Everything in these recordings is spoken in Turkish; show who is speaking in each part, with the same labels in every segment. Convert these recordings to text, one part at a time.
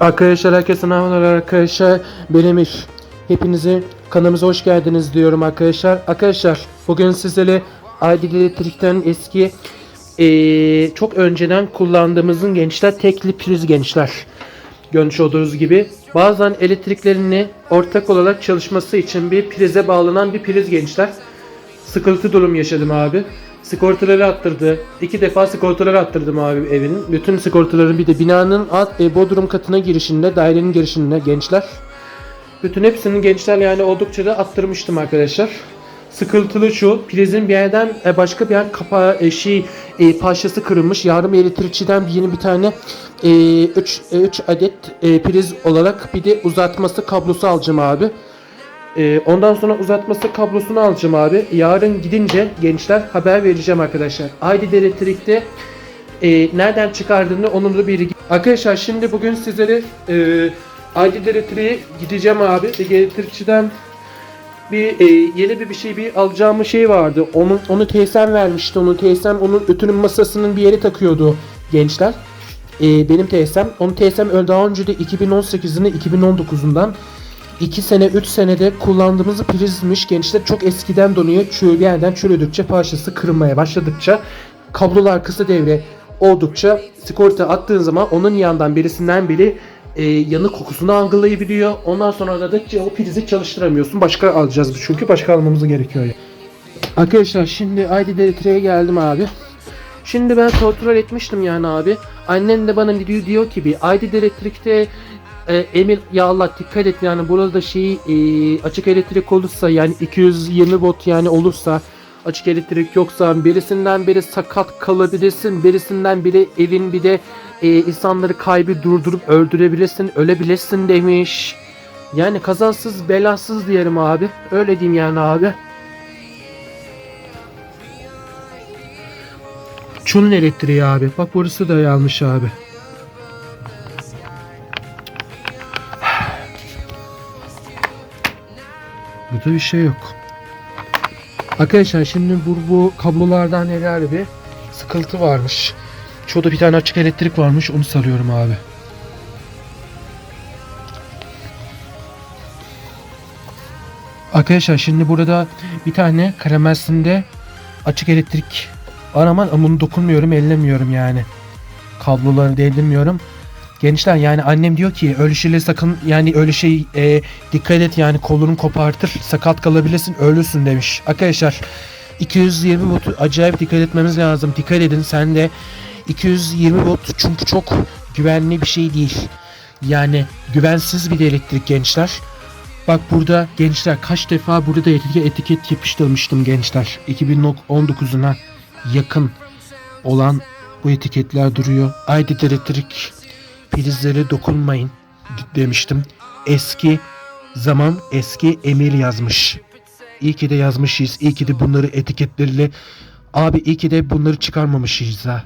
Speaker 1: Arkadaşlar herkese merhabalar arkadaşlar. Ben Emir. Hepinize kanalımıza hoş geldiniz diyorum arkadaşlar. Arkadaşlar bugün sizlere Aydil Elektrik'ten eski eee, çok önceden kullandığımızın gençler tekli priz gençler. Görmüş olduğunuz gibi bazen elektriklerini ortak olarak çalışması için bir prize bağlanan bir priz gençler. Sıkıntı durum yaşadım abi. Sigortaları attırdı. İki defa sigortaları attırdım abi evinin. Bütün sigortaların bir de binanın alt e, bodrum katına girişinde, dairenin girişinde gençler. Bütün hepsinin gençler yani oldukça da attırmıştım arkadaşlar. Sıkıntılı şu, prizin bir yerden e, başka bir yer kapağı e, şey e, parçası kırılmış. Yarım elektrikçiden yeni bir tane 3 3 adet e, priz olarak bir de uzatması kablosu alacağım abi. Ee, ondan sonra uzatması kablosunu alacağım abi. Yarın gidince gençler haber vereceğim arkadaşlar. Aydil Elektrik'te e, nereden çıkardığını onun da bilgi. Arkadaşlar şimdi bugün sizlere e, Aydil Elektrik'e gideceğim abi. E, elektrikçiden bir e, yeni bir bir şey bir alacağım şey vardı. Onun onu TSM vermişti. Onu TSM onun ötünün masasının bir yere takıyordu gençler. E, benim TSM. Onu TSM daha önce de 2018'inde 2019'undan 2 sene 3 senede kullandığımız prizmiş gençler çok eskiden donuyor. Çürü bir yerden çürüdükçe parçası kırılmaya başladıkça kablolar kısa devre oldukça sigorta attığın zaman onun yandan birisinden biri e, yanık kokusunu algılayabiliyor. Ondan sonra da o prizi çalıştıramıyorsun. Başka alacağız çünkü başka almamız gerekiyor. Arkadaşlar şimdi Aydil Elektrik'e geldim abi. Şimdi ben kontrol etmiştim yani abi. Annen de bana diyor, diyor ki bir Aydil Elektrik'te e, Emir ya Allah dikkat et yani burada şey e, açık elektrik olursa yani 220 volt yani olursa açık elektrik yoksa birisinden biri sakat kalabilirsin birisinden biri evin bir de e, insanları kaybı durdurup öldürebilirsin ölebilirsin demiş. Yani kazansız belasız diyelim abi öyle diyeyim yani abi. Çulun elektriği abi. Bak burası da yanlış abi. Burada bir şey yok. Arkadaşlar şimdi bu, bu kablolardan herhalde bir sıkıntı varmış. Şurada bir tane açık elektrik varmış onu sarıyorum abi. Arkadaşlar şimdi burada bir tane karamelsinde açık elektrik var ama bunu dokunmuyorum ellemiyorum yani. Kabloları değdirmiyorum. Gençler yani annem diyor ki öyle şeyle sakın yani öyle şey e, dikkat et yani kolunu kopartır sakat kalabilirsin ölürsün demiş. Arkadaşlar 220 volt acayip dikkat etmemiz lazım. Dikkat edin sen de 220 volt çünkü çok güvenli bir şey değil. Yani güvensiz bir elektrik gençler. Bak burada gençler kaç defa burada etiket, etiket yapıştırmıştım gençler. 2019'una yakın olan bu etiketler duruyor. Aydın elektrik prizlere dokunmayın demiştim. Eski zaman eski emir yazmış. İyi ki de yazmışız. İyi ki de bunları etiketleriyle abi iyi ki de bunları çıkarmamışız ha.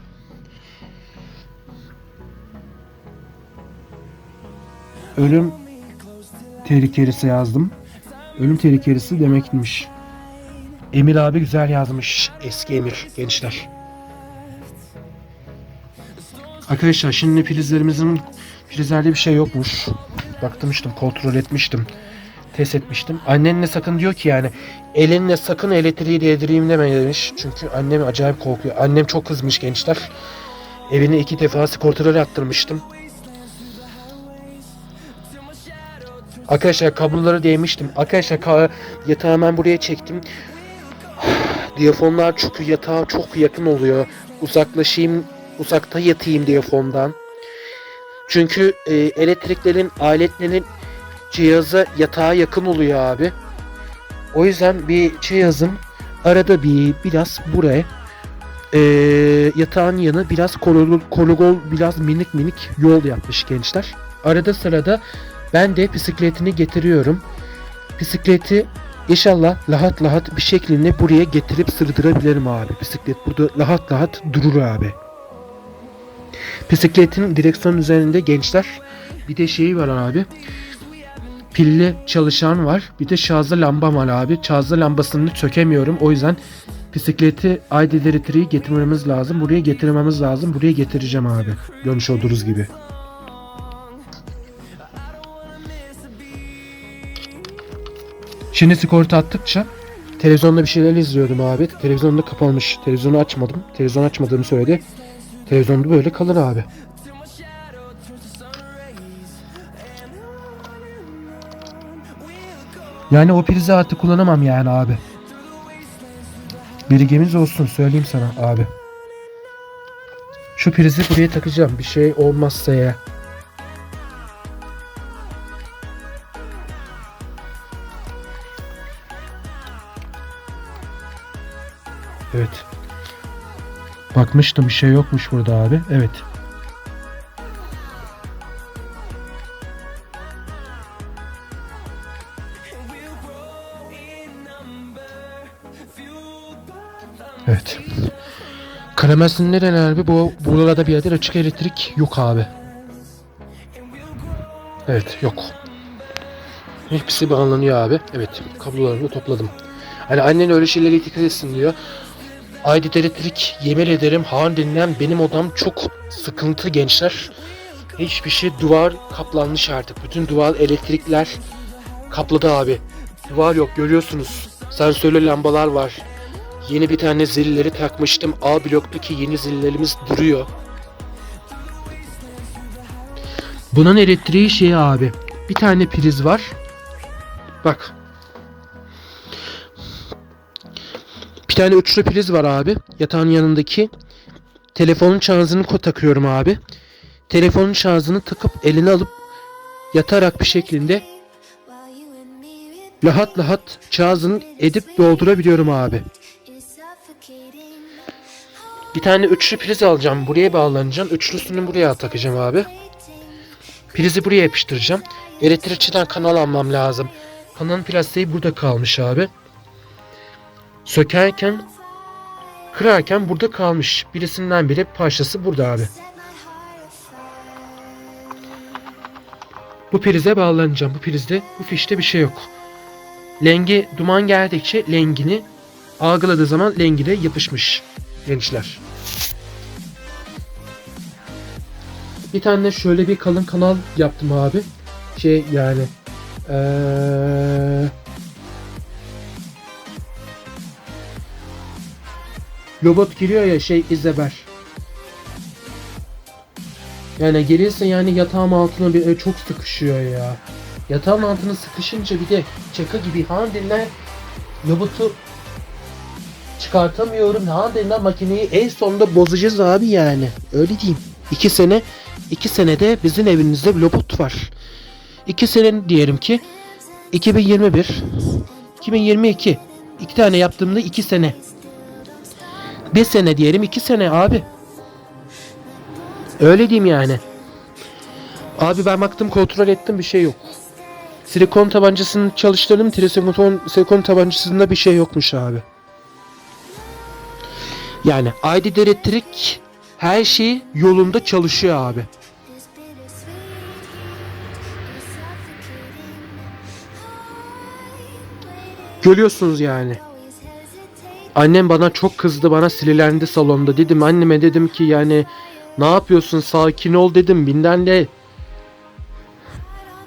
Speaker 1: Ölüm tehlikelisi yazdım. Ölüm tehlikelisi demekmiş. Emir abi güzel yazmış. Eski Emir gençler. Arkadaşlar şimdi prizlerimizin prizlerde bir şey yokmuş. Baktırmıştım, kontrol etmiştim. Test etmiştim. Annenle sakın diyor ki yani elinle sakın elektriği değdireyim deme demiş. Çünkü annem acayip korkuyor. Annem çok kızmış gençler. Evine iki defa sigortaları attırmıştım. Arkadaşlar kabloları değmiştim. Arkadaşlar ka- yatağı hemen buraya çektim. Diyafonlar çünkü yatağa çok yakın oluyor. Uzaklaşayım, uzakta yatayım diyafondan. Çünkü e, elektriklerin, aletlerin cihaza yatağa yakın oluyor abi. O yüzden bir cihazın arada bir biraz buraya e, yatağın yanı biraz kologol, kologol biraz minik minik yol yapmış gençler. Arada sırada ben de bisikletini getiriyorum. Bisikleti inşallah lahat lahat bir şekilde buraya getirip sırdırabilirim abi. Bisiklet burada lahat lahat durur abi. Bisikletin direksiyonun üzerinde gençler. Bir de şeyi var abi. Pilli çalışan var. Bir de şarjlı lambam var abi. Şarjlı lambasını sökemiyorum. O yüzden bisikleti ID3'yi getirmemiz lazım. Buraya getirmemiz lazım. Buraya getireceğim abi. Görmüş olduğunuz gibi. Şimdi sigorta attıkça televizyonda bir şeyler izliyordum abi. Televizyonda kapanmış. Televizyonu açmadım. Televizyon açmadığımı söyledi. Televizyonda böyle kalır abi. Yani o prizi artık kullanamam yani abi. Bilgimiz olsun söyleyeyim sana abi. Şu prizi buraya takacağım bir şey olmazsa ya. Evet. Bakmıştım bir şey yokmuş burada abi. Evet. Evet. Karamels'in neren abi? Bu buralarda bir yerde açık elektrik yok abi. Evet yok. Hepsi bağlanıyor abi. Evet kablolarını topladım. Hani annen öyle şeylere dikkat etsin diyor. Aydit elektrik yemin ederim Han denilen benim odam çok sıkıntı gençler. Hiçbir şey duvar kaplanmış artık. Bütün duvar elektrikler kapladı abi. Duvar yok görüyorsunuz. Sensörlü lambalar var. Yeni bir tane zilleri takmıştım. A bloktaki yeni zillerimiz duruyor. Bunun elektriği şey abi. Bir tane priz var. Bak. Tane üçlü priz var abi. Yatağın yanındaki. Telefonun şarjını takıyorum abi. Telefonun şarjını takıp eline alıp yatarak bir şekilde rahat rahat şarjını edip doldurabiliyorum abi. Bir tane üçlü priz alacağım. Buraya bağlanacağım. Üçlüsünü buraya takacağım abi. Prizi buraya yapıştıracağım. Elektrikçiden kanal almam lazım. Kanalın plastiği burada kalmış abi. Sökerken kırarken burada kalmış. Birisinden biri parçası burada abi. Bu prize bağlanacağım. Bu prizde bu fişte bir şey yok. Lengi duman geldikçe lengini algıladığı zaman lengine yapışmış gençler. Bir tane şöyle bir kalın kanal yaptım abi. Şey yani ee, Robot giriyor ya şey izeber. Yani gelirse yani yatağım altına bir e, çok sıkışıyor ya. Yatağın altına sıkışınca bir de çaka gibi handiller robotu çıkartamıyorum. Handiller makineyi en sonunda bozacağız abi yani. Öyle diyeyim. İki sene iki senede bizim evinizde bir var. İki sene diyelim ki 2021 2022 iki tane yaptığımda iki sene. Bir sene diyelim iki sene abi. Öyle diyeyim yani. Abi ben baktım kontrol ettim bir şey yok. Silikon tabancasını çalıştırdım. Silikon, silikon tabancasında bir şey yokmuş abi. Yani ID elektrik her şey yolunda çalışıyor abi. Görüyorsunuz yani. Annem bana çok kızdı bana sinirlendi salonda dedim anneme dedim ki yani ne yapıyorsun sakin ol dedim binden de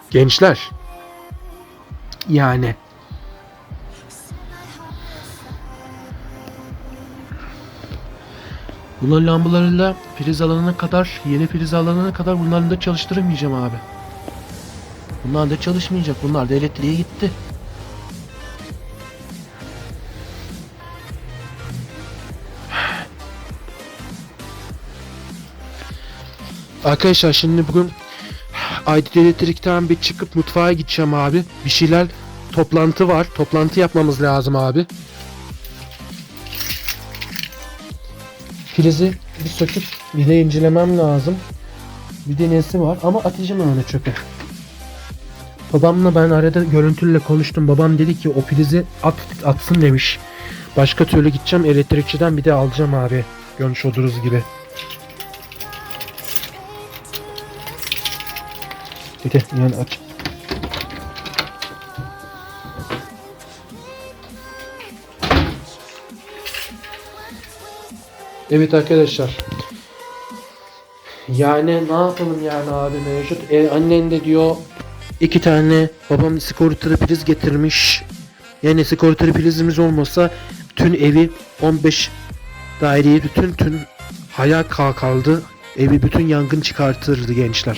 Speaker 1: gençler yani Bunların lambalarıyla priz alana kadar, yeni priz alana kadar bunların da çalıştıramayacağım abi. Bunlar da çalışmayacak. Bunlar da gitti. Arkadaşlar şimdi bugün Aydın Elektrik'ten bir çıkıp mutfağa gideceğim abi. Bir şeyler toplantı var. Toplantı yapmamız lazım abi. Filizi bir söküp bir de incelemem lazım. Bir de nesi var ama atacağım öyle çöpe. Babamla ben arada görüntüyle konuştum. Babam dedi ki o prizi at, atsın demiş. Başka türlü gideceğim elektrikçiden bir de alacağım abi. Görmüş oluruz gibi. De yani aç. Evet arkadaşlar. Yani ne yapalım yani abi mevcut. E, annen de diyor iki tane babam sigortalı priz getirmiş. Yani sigortalı prizimiz olmasa tüm evi 15 daireyi bütün tüm hayal kal- kaldı. Evi bütün yangın çıkartırdı gençler.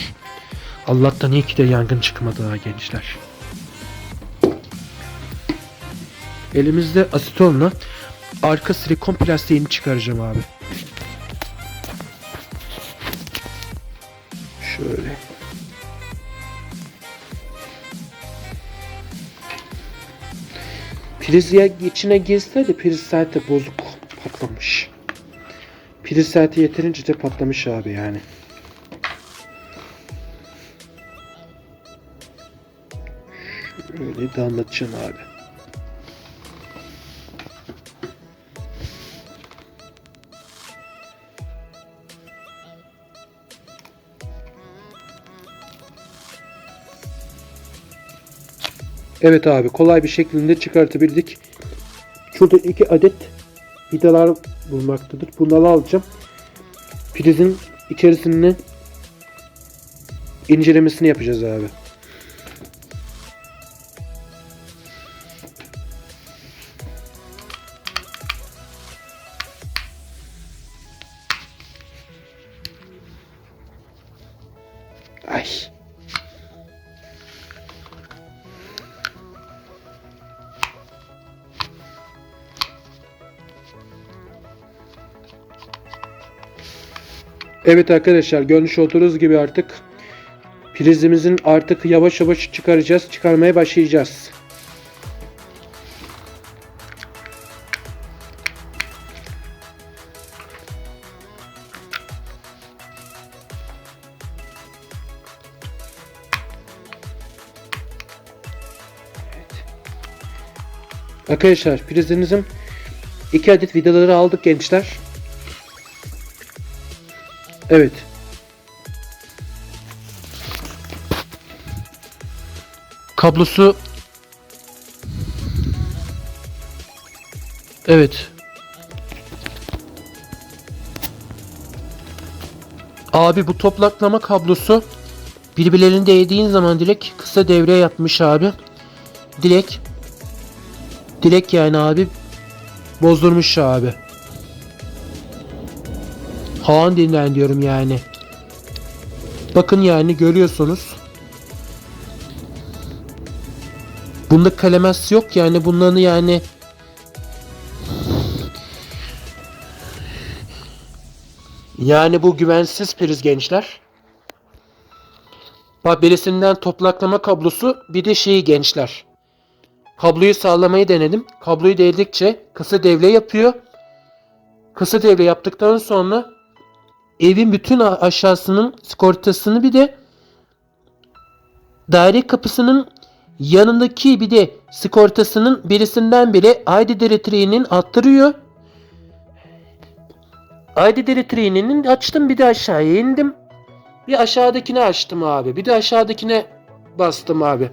Speaker 1: Allah'tan iyi ki de yangın çıkmadı ha gençler. Elimizde asetonla arka silikon plastiğini çıkaracağım abi. Şöyle. Priz ya içine girse de priz saati bozuk patlamış. Priz saati yeterince de patlamış abi yani. Şöyle de anlatacağım abi. Evet abi kolay bir şekilde çıkartabildik. Şurada iki adet vidalar bulmaktadır. Bunları alacağım. Prizin içerisini incelemesini yapacağız abi. Evet arkadaşlar görmüş olduğunuz gibi artık prizimizin artık yavaş yavaş çıkaracağız. Çıkarmaya başlayacağız. Arkadaşlar prizimizin iki adet vidaları aldık gençler. Evet. Kablosu Evet. Abi bu toplaklama kablosu birbirlerine değdiğin zaman direkt kısa devre yapmış abi. Direkt direkt yani abi bozdurmuş abi. Haan dinlen diyorum yani. Bakın yani görüyorsunuz. Bunda kalemes yok yani bunların yani Yani bu güvensiz priz gençler. Bak birisinden toplaklama kablosu bir de şeyi gençler. Kabloyu sağlamayı denedim. Kabloyu değdikçe kısa devre yapıyor. Kısa devre yaptıktan sonra evin bütün aşağısının sigortasını bir de daire kapısının yanındaki bir de sigortasının birisinden biri ID direktriğinin attırıyor. ID direktriğinin açtım bir de aşağıya indim. Bir aşağıdakini açtım abi. Bir de aşağıdakine bastım abi.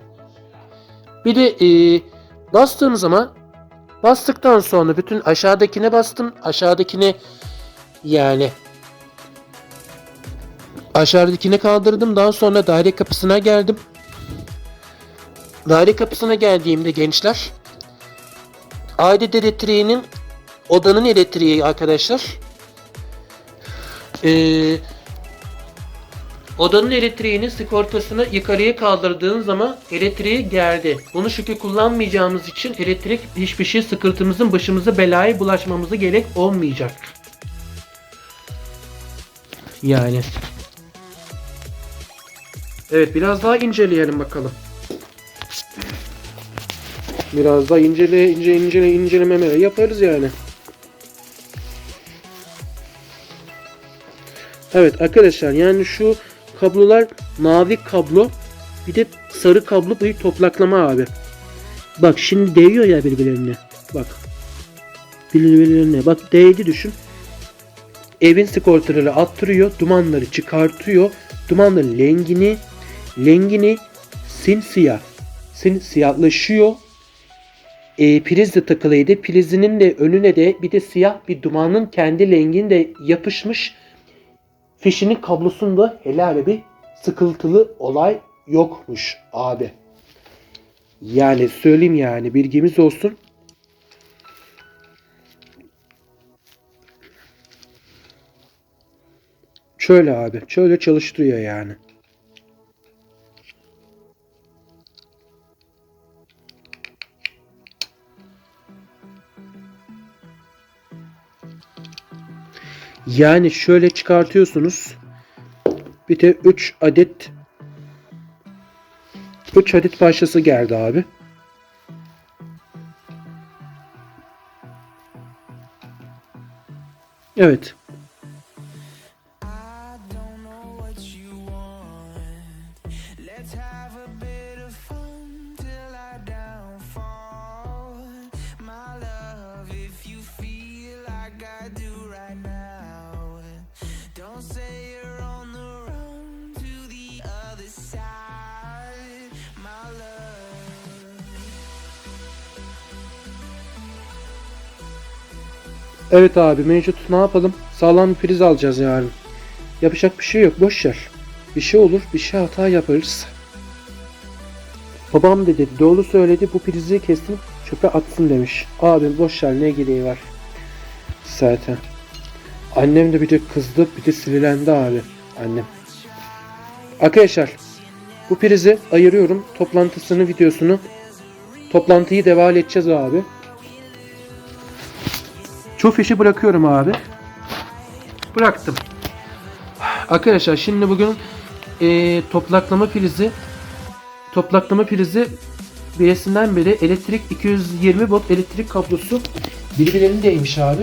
Speaker 1: Bir de e, bastığım zaman bastıktan sonra bütün aşağıdakine bastım. Aşağıdakine yani Aşağıdakine kaldırdım. Daha sonra daire kapısına geldim. Daire kapısına geldiğimde gençler aile elektriğinin odanın elektriği arkadaşlar. Ee, odanın elektriğinin sigortasını yukarıya kaldırdığın zaman elektriği geldi. Bunu şükür kullanmayacağımız için elektrik hiçbir şey sıkıntımızın başımıza belaya bulaşmamıza gerek olmayacak. Yani. Evet biraz daha inceleyelim bakalım. Biraz daha incele ince incele incelemeleri yaparız yani. Evet arkadaşlar yani şu kablolar mavi kablo bir de sarı kablo bir toplaklama abi. Bak şimdi değiyor ya birbirlerine. Bak. Birbirlerine. Bak değdi düşün. Evin sigortaları attırıyor. Dumanları çıkartıyor. Dumanların lengini lengini simsiyah. Sin siyahlaşıyor. E, priz de takılıydı. Prizinin de önüne de bir de siyah bir dumanın kendi lengin de yapışmış. Fişinin kablosunda helal bir sıkıntılı olay yokmuş abi. Yani söyleyeyim yani bilgimiz olsun. Şöyle abi. Şöyle çalıştırıyor yani. Yani şöyle çıkartıyorsunuz. Bir de 3 adet 3 adet parçası geldi abi. Evet. Evet abi mevcut ne yapalım? Sağlam bir priz alacağız yarın. Yapacak bir şey yok boş ver. Bir şey olur bir şey hata yaparız. Babam dedi doğru söyledi bu prizi kesin çöpe atsın demiş. Abim boş ver ne gereği var. Zaten. Annem de bir de kızdı bir de sinirlendi abi. Annem. Arkadaşlar bu prizi ayırıyorum. Toplantısını videosunu toplantıyı devam edeceğiz abi. Çoğu fişi bırakıyorum abi. Bıraktım. Arkadaşlar şimdi bugün eee, toplaklama prizi toplaklama prizi birisinden beri elektrik 220 volt elektrik kablosu birbirlerindeymiş abi.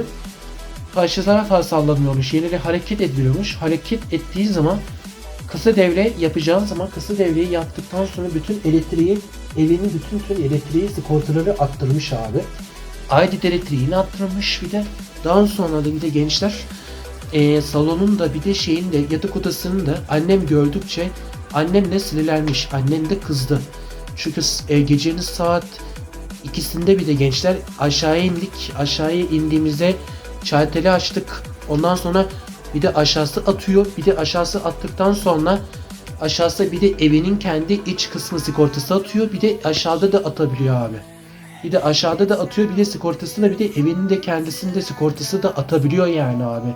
Speaker 1: Karşı tarafa sallanıyormuş. Yerine hareket ediliyormuş. Hareket ettiği zaman kısa devre yapacağın zaman kısa devreyi yaptıktan sonra bütün elektriği evinin bütün tüm elektriği sigortaları attırmış abi. Aydit elektriğini attırmış bir de. Daha sonra da bir de gençler e, salonun da bir de şeyin de yatak odasının da annem gördükçe annem de sinirlenmiş. Annem de kızdı. Çünkü e, gecenin saat ikisinde bir de gençler aşağıya indik. Aşağıya indiğimizde çay teli açtık. Ondan sonra bir de aşağısı atıyor. Bir de aşağısı attıktan sonra aşağısı bir de evinin kendi iç kısmı sigortası atıyor. Bir de aşağıda da atabiliyor abi. Bir de aşağıda da atıyor bir de sigortasını bir de evinin de kendisinde sigortası da atabiliyor yani abi.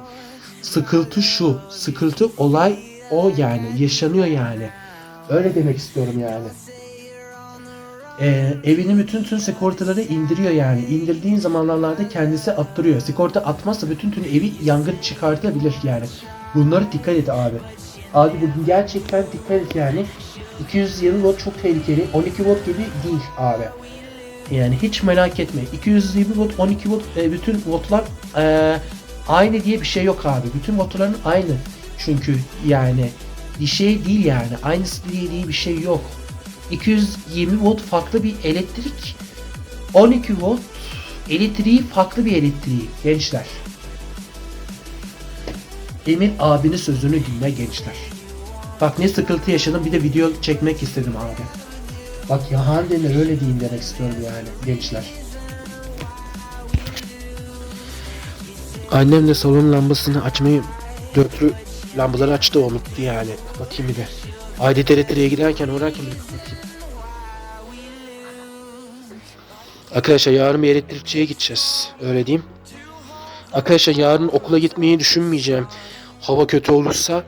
Speaker 1: Sıkıntı şu. Sıkıntı olay o yani. Yaşanıyor yani. Öyle demek istiyorum yani. Ee, evinin bütün tüm sigortaları indiriyor yani. İndirdiğin zamanlarda kendisi attırıyor. Sigorta atmazsa bütün tüm evi yangın çıkartabilir yani. Bunlara dikkat et abi. Abi bu gerçekten dikkat et yani. 220 volt çok tehlikeli. 12 volt gibi değil abi. Yani hiç merak etme. 220 volt, 12 volt e, bütün voltlar e, aynı diye bir şey yok abi. Bütün voltların aynı. Çünkü yani bir şey değil yani. Aynısı diye diye bir şey yok. 220 volt farklı bir elektrik. 12 volt elektriği farklı bir elektriği gençler. Emir abinin sözünü dinle gençler. Bak ne sıkıntı yaşadım bir de video çekmek istedim abi. Bak ya Hande'ne öyle diyeyim demek istiyorum yani gençler. Annem de salon lambasını açmayı dörtlü lambaları açtı unuttu yani. Bakayım bir de. Adet elektriğe giderken uğrarken bir kapatayım. Arkadaşlar yarın bir elektrikçiye gideceğiz. Öyle diyeyim. Arkadaşlar yarın okula gitmeyi düşünmeyeceğim. Hava kötü olursa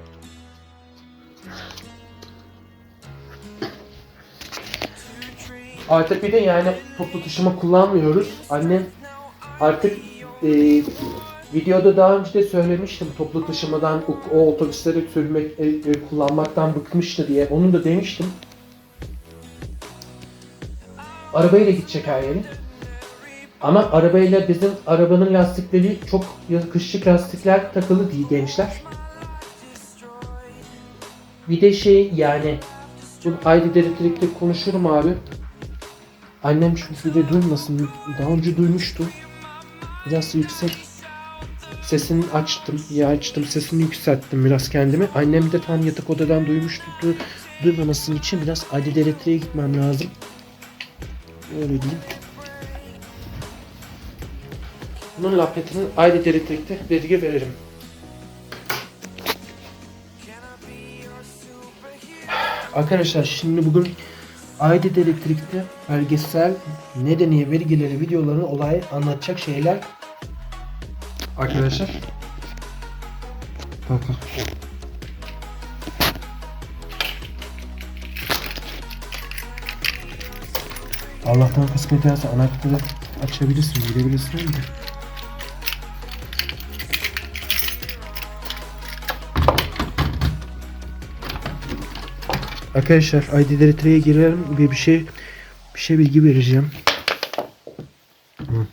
Speaker 1: Artık bir de yani toplu taşıma kullanmıyoruz. Annem artık e, videoda daha önce de söylemiştim toplu taşımadan o, o otobüsleri sürmek, e, e, kullanmaktan bıkmıştı diye. Onu da demiştim. Arabayla gidecek her yere. Ama arabayla bizim arabanın lastikleri çok yakışık lastikler takılı değil gençler. Bir de şey yani bu ayrı elektrikte konuşurum abi. Annem çünkü bir de duymasın. Daha önce duymuştu. Biraz yüksek. Sesini açtım. Ya açtım. Sesini yükselttim biraz kendimi. Annem de tam yatak odadan duymuştu. Du duymaması için biraz adil elektriğe gitmem lazım. Öyle diyeyim. Bunun lapetini ayrı elektrikte vergi veririm. Arkadaşlar şimdi bugün Aydit Elektrik'te belgesel nedeni vergileri videolarını olay anlatacak şeyler arkadaşlar. Bakın. Allah'tan kısmet ederse anahtarı açabilirsin, girebilirsin de. Arkadaşlar ID Directory'e girelim ve bir şey bir şey bilgi vereceğim. Hı.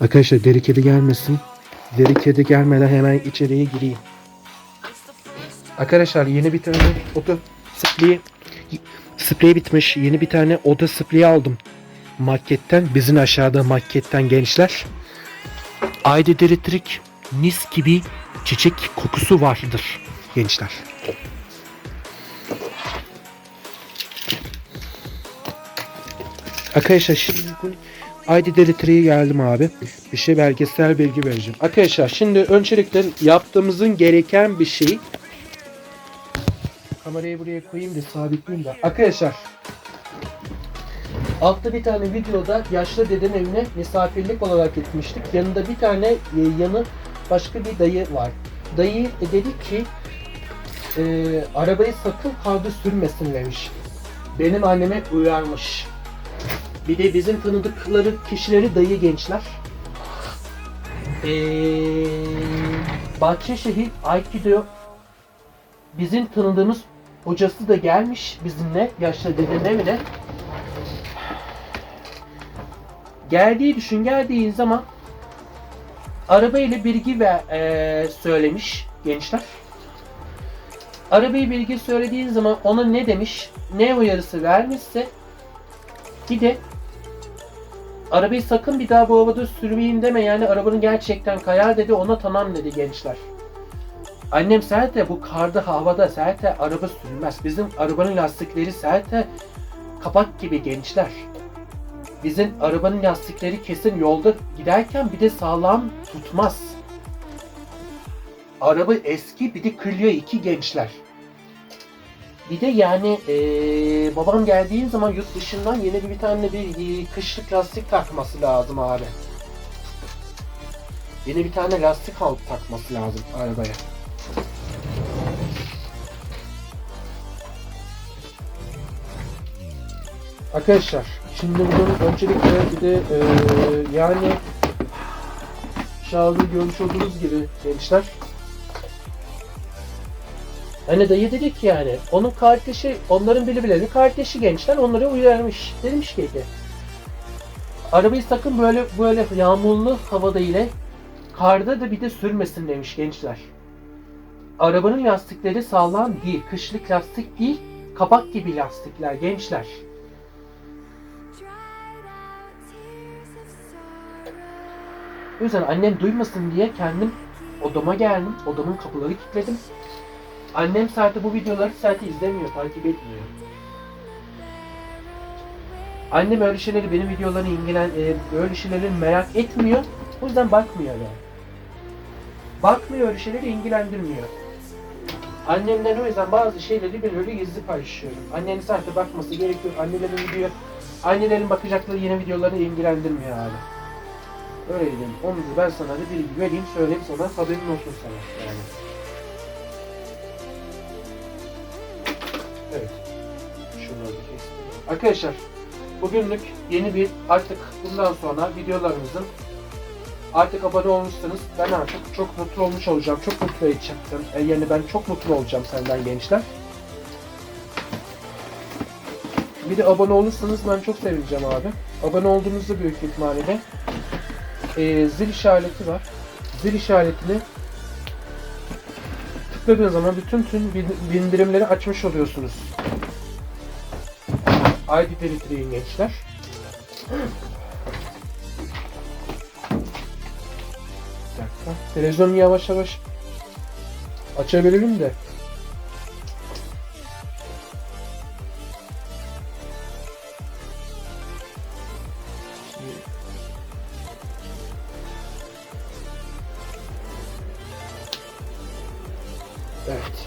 Speaker 1: Arkadaşlar deri kedi gelmesin. Deri kedi gelmeden hemen içeriye gireyim. Arkadaşlar yeni bir tane oda spreyi sprey bitmiş. Yeni bir tane oda spreyi aldım. Marketten. Bizim aşağıda marketten gençler. ID Directory mis gibi çiçek kokusu vardır gençler. Arkadaşlar şimdi ID Directory'ye geldim abi. Bir şey belgesel bilgi vereceğim. Arkadaşlar şimdi öncelikle yaptığımızın gereken bir şey. Kamerayı buraya koyayım da sabitleyeyim de. Arkadaşlar Altta bir tane videoda yaşlı dedenin evine misafirlik olarak gitmiştik. Yanında bir tane e, yanı başka bir dayı var. Dayı e, dedi ki e, arabayı sakın karda sürmesin demiş. Benim anneme uyarmış. Bir de bizim tanıdıkları kişileri dayı gençler. Eee Bahçeşehir Aikido bizim tanıdığımız hocası da gelmiş bizimle yaşlı dedenin evine. Geldiği düşün geldiği zaman araba ile bilgi ve eee, söylemiş gençler. Arabayı bilgi söylediğin zaman ona ne demiş, ne uyarısı vermişse bir de arabayı sakın bir daha bu havada sürmeyin deme yani arabanın gerçekten kayar dedi ona tamam dedi gençler. Annem zaten bu karda havada zaten araba sürmez. Bizim arabanın lastikleri zaten kapak gibi gençler. Bizim arabanın lastikleri kesin yolda giderken bir de sağlam tutmaz. Araba eski bir de Clio 2 gençler. Bir de yani eee, babam geldiği zaman yurt dışından yeni bir tane bir eee, kışlık lastik takması lazım abi. Yeni bir tane lastik alıp takması lazım arabaya. Arkadaşlar şimdi bunun öncelikle bir de eee, yani aşağıda görmüş olduğunuz gibi gençler Hani dayı dedik yani onun kardeşi onların birbirlerinin kardeşi gençler onları uyarmış. Demiş ki arabayı sakın böyle böyle yağmurlu havada ile karda da bir de sürmesin demiş gençler. Arabanın lastikleri sağlam değil. Kışlık lastik değil. Kapak gibi lastikler gençler. O yüzden annem duymasın diye kendim odama geldim. Odamın kapıları kilitledim. Annem zaten bu videoları zaten izlemiyor, takip etmiyor. Annem öyle şeyleri, benim videolarını ilgilen, e, öyle şeyleri merak etmiyor. O yüzden bakmıyor yani. Bakmıyor öyle şeyleri ilgilendirmiyor. Annemden o yüzden bazı şeyleri ben öyle gizli paylaşıyorum. Annenin zaten bakması gerekiyor. Annelerin video, annelerin bakacakları yeni videoları ilgilendirmiyor abi. Öyle dedim. Onu da ben sana da bilgi vereyim, söyleyeyim sana, haberin olsun sana yani. Evet. Şunları kestim. Arkadaşlar bugünlük yeni bir artık bundan sonra videolarımızın artık abone olmuşsanız ben artık çok mutlu olmuş olacağım. Çok mutlu edecektim. E, yani ben çok mutlu olacağım senden gençler. Bir de abone olursanız ben çok sevineceğim abi. Abone olduğunuzda büyük ihtimalle e, zil işareti var. Zil işaretini tıkladığınız zaman bütün tüm bil- bildirimleri açmış oluyorsunuz. ID Delete'leyin gençler. Bir. Televizyonu yavaş yavaş açabilirim de. Evet.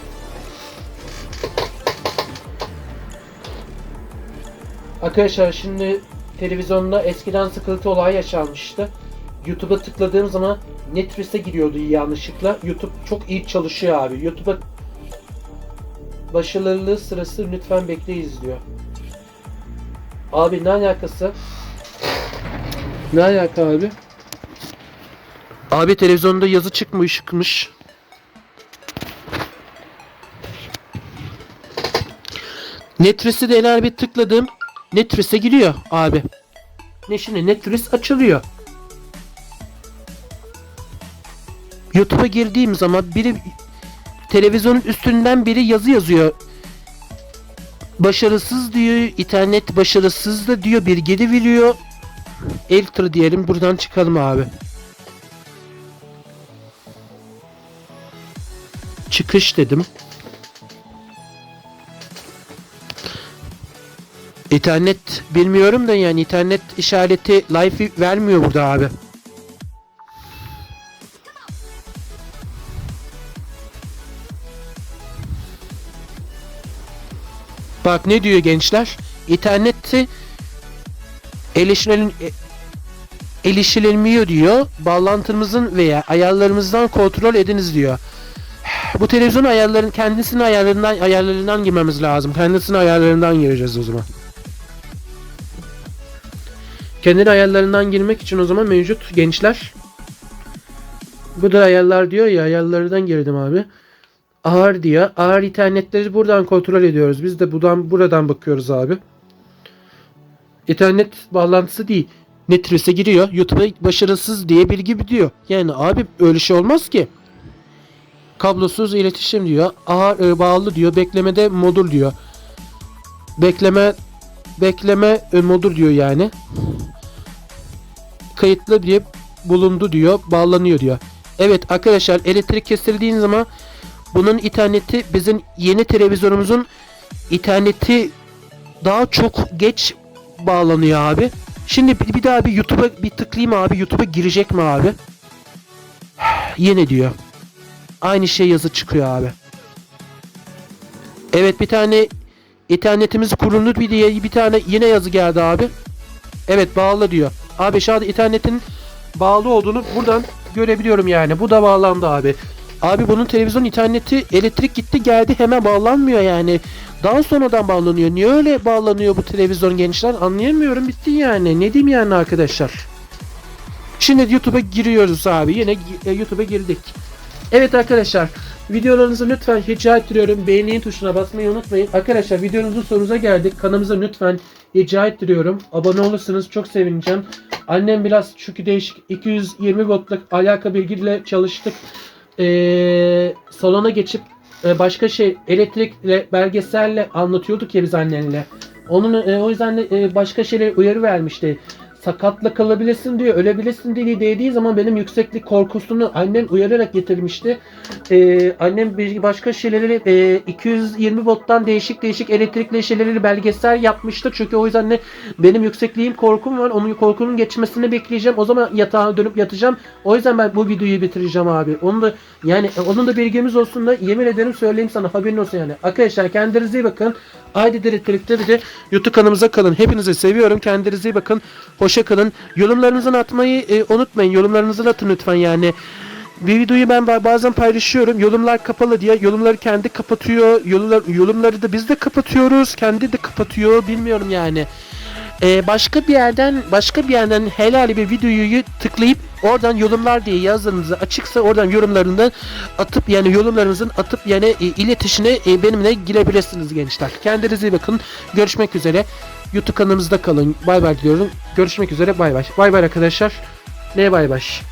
Speaker 1: Arkadaşlar şimdi televizyonda eskiden sıkıntı olay yaşanmıştı. YouTube'a tıkladığım zaman Netflix'e giriyordu yanlışlıkla. YouTube çok iyi çalışıyor abi. YouTube'a başarılı sırası lütfen bekleyiz diyor. Abi ne alakası? Ne alaka abi? Abi televizyonda yazı çıkmış çıkmış. Netflix'i de eğer bir tıkladım. Netflix'e giriyor abi. Ne şimdi Netflix açılıyor. YouTube'a girdiğim zaman biri televizyonun üstünden biri yazı yazıyor. Başarısız diyor, internet başarısız da diyor, bir geri veriyor. Enter diyelim buradan çıkalım abi. Çıkış dedim. İnternet bilmiyorum da yani internet işareti live vermiyor burada abi. Bak ne diyor gençler? İnterneti erişilen erişilenmiyor diyor. Bağlantımızın veya ayarlarımızdan kontrol ediniz diyor. Bu televizyon ayarların kendisinin ayarlarından ayarlarından girmemiz lazım. Kendisinin ayarlarından gireceğiz o zaman. Kendi ayarlarından girmek için o zaman mevcut gençler. Bu da ayarlar diyor ya ayarlardan girdim abi. Ağır diyor. Ağır internetleri buradan kontrol ediyoruz. Biz de buradan buradan bakıyoruz abi. İnternet bağlantısı değil. Netflix'e giriyor. YouTube'a başarısız diye bilgi gidiyor. Yani abi öyle şey olmaz ki. Kablosuz iletişim diyor. Ağır e, bağlı diyor. Beklemede modul diyor. Bekleme bekleme modul diyor yani. Kayıtlı diye bulundu diyor. Bağlanıyor diyor. Evet arkadaşlar elektrik kesildiğin zaman bunun interneti bizim yeni televizyonumuzun interneti daha çok geç bağlanıyor abi. Şimdi bir daha bir YouTube'a bir tıklayayım abi. YouTube'a girecek mi abi? Yine diyor. Aynı şey yazı çıkıyor abi. Evet bir tane internetimiz kuruldu bir diye bir tane yine yazı geldi abi. Evet bağlı diyor. Abi şu anda internetin bağlı olduğunu buradan görebiliyorum yani. Bu da bağlandı abi. Abi bunun televizyon interneti elektrik gitti geldi hemen bağlanmıyor yani. Daha sonradan bağlanıyor. Niye öyle bağlanıyor bu televizyon gençler? Anlayamıyorum bitti yani. Ne diyeyim yani arkadaşlar. Şimdi YouTube'a giriyoruz abi. Yine e, YouTube'a girdik. Evet arkadaşlar. Videolarınızı lütfen rica ettiriyorum. Beğeni tuşuna basmayı unutmayın. Arkadaşlar videomuzun sonuna geldik. Kanalımıza lütfen rica ettiriyorum. Abone olursanız çok sevineceğim. Annem biraz çünkü değişik 220 voltluk alaka bilgiyle çalıştık. Ee, salona geçip e, başka şey elektrikle belgeselle anlatıyorduk ya biz annenle. Onun e, o yüzden de e, başka şeyler uyarı vermişti. Sakatla kalabilirsin diyor, ölebilirsin diye dediği zaman benim yükseklik korkusunu annem uyararak getirmişti. Ee, annem başka şeyleri e, 220 volttan değişik değişik elektrikli şeyleri belgesel yapmıştı. Çünkü o yüzden de benim yüksekliğim korkum var. Onun korkunun geçmesini bekleyeceğim. O zaman yatağa dönüp yatacağım. O yüzden ben bu videoyu bitireceğim abi. Onu da yani e, onun da bilgimiz olsun da yemin ederim söyleyeyim sana haberin olsun yani. Arkadaşlar kendinize iyi bakın. Haydi direktörlükte bir de YouTube kanalımıza kalın. Hepinizi seviyorum. Kendinize iyi bakın. Hoşça kalın. Yorumlarınızı atmayı e, unutmayın. Yorumlarınızı atın lütfen yani. Bir videoyu ben ba- bazen paylaşıyorum. Yorumlar kapalı diye. Yorumları kendi kapatıyor. Yorumlar, yorumları da biz de kapatıyoruz. Kendi de kapatıyor. Bilmiyorum yani. Ee, başka bir yerden başka bir yerden helal bir videoyu tıklayıp oradan yorumlar diye yazdığınızda açıksa oradan yorumlarından atıp yani yorumlarınızın atıp yani e, iletişine e, benimle girebilirsiniz gençler. Kendinize iyi bakın. Görüşmek üzere. YouTube kanalımızda kalın. Bay bay diyorum. Görüşmek üzere. Bay bay. Bay bay arkadaşlar. Ne bay bay.